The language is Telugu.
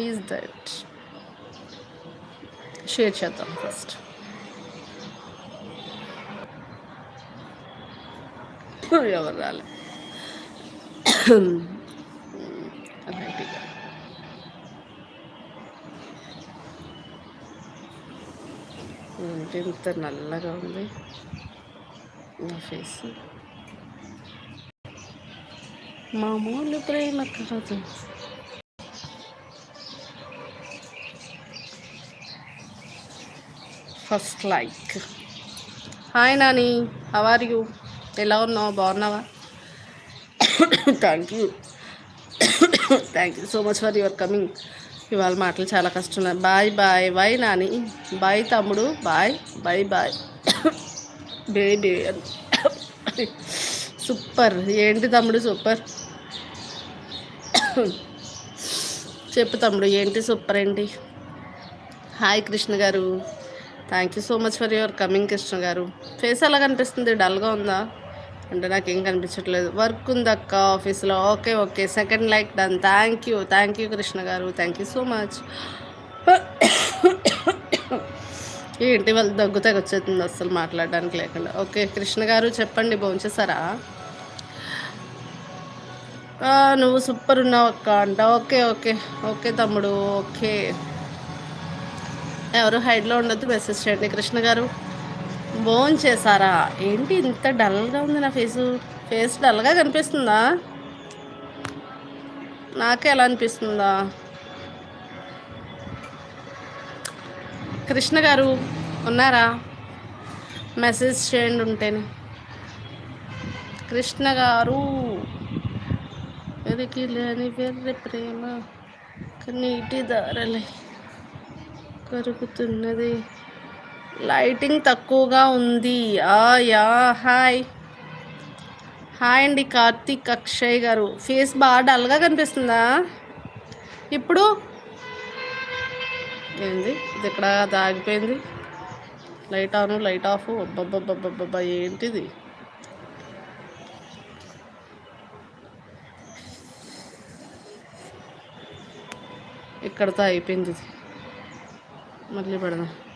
ఈజ్ దట్ షేర్ చేద్దాం ఫస్ట్ ఎవరు రాలే రైట్గా ఇంత నల్లగా ఉంది నా ఫేస్ మామూలు ప్రేమ కాదు first like. Hi Nani how are you ఎలా ఉన్నావు? బాగున్నావా? Thank you thank you so much for your coming ఇవాళ మాటలు చాలా కష్టం bye bye bye Nani. Bye తమ్ముడు bye bye bye. Baby super. ఏంటి తమ్ముడు సూపర్? చెప్పు తమ్ముడు ఏంటి సూపర్ ఏంటి? Hi Krishna garu. Thank you so much for your coming Krishna garu. Face ఎలా కనిపిస్తుంది డల్గా ఉందా? అంటే నాకు ఏం కనిపించట్లేదు. వర్క్ ఉంది అక్క? ఆఫీస్లో okay okay second like done thank you thank you Krishna garu. Thank you so much ఏంటి వాళ్ళు దగ్గుతే వచ్చేస్తుంది అసలు మాట్లాడడానికి లేకుండా. ఓకే కృష్ణ గారు చెప్పండి. భోంచేసారా నువ్వు సూపర్ ఉన్నావు అక్క అంట. ఓకే ఓకే ఓకే తమ్ముడు. ఓకే ఎవరు హైడ్లో ఉండొద్దు మెసేజ్ చేయండి. కృష్ణ గారు బోన్ చేశారా? ఏంటి ఇంత డల్గా ఉంది నా ఫేసు ఫేస్ డల్గా కనిపిస్తుందా? నాకే ఎలా అనిపిస్తుందా? కృష్ణ గారు ఉన్నారా? మెసేజ్ చేయండి ఉంటేనే. కృష్ణ గారు వెరికి లేని వెర్రి ప్రేమ నీటి దారలే కరుగుతున్నది. లైటింగ్ తక్కువగా ఉంది. Yeah hi. హాయ్ అండి కార్తీక్ అక్షయ్ గారు. ఫేస్ బాగా డల్గా కనిపిస్తుందా? ఇప్పుడు? ఏంది? ఇది ఇక్కడ దాగిపోయింది? Light on light off. అబ్బబ్బబ్బబ్బబ్బ ఏంటిది? ఇక్కడతో అయిపోయింది ఇది. मतलब पढ़ना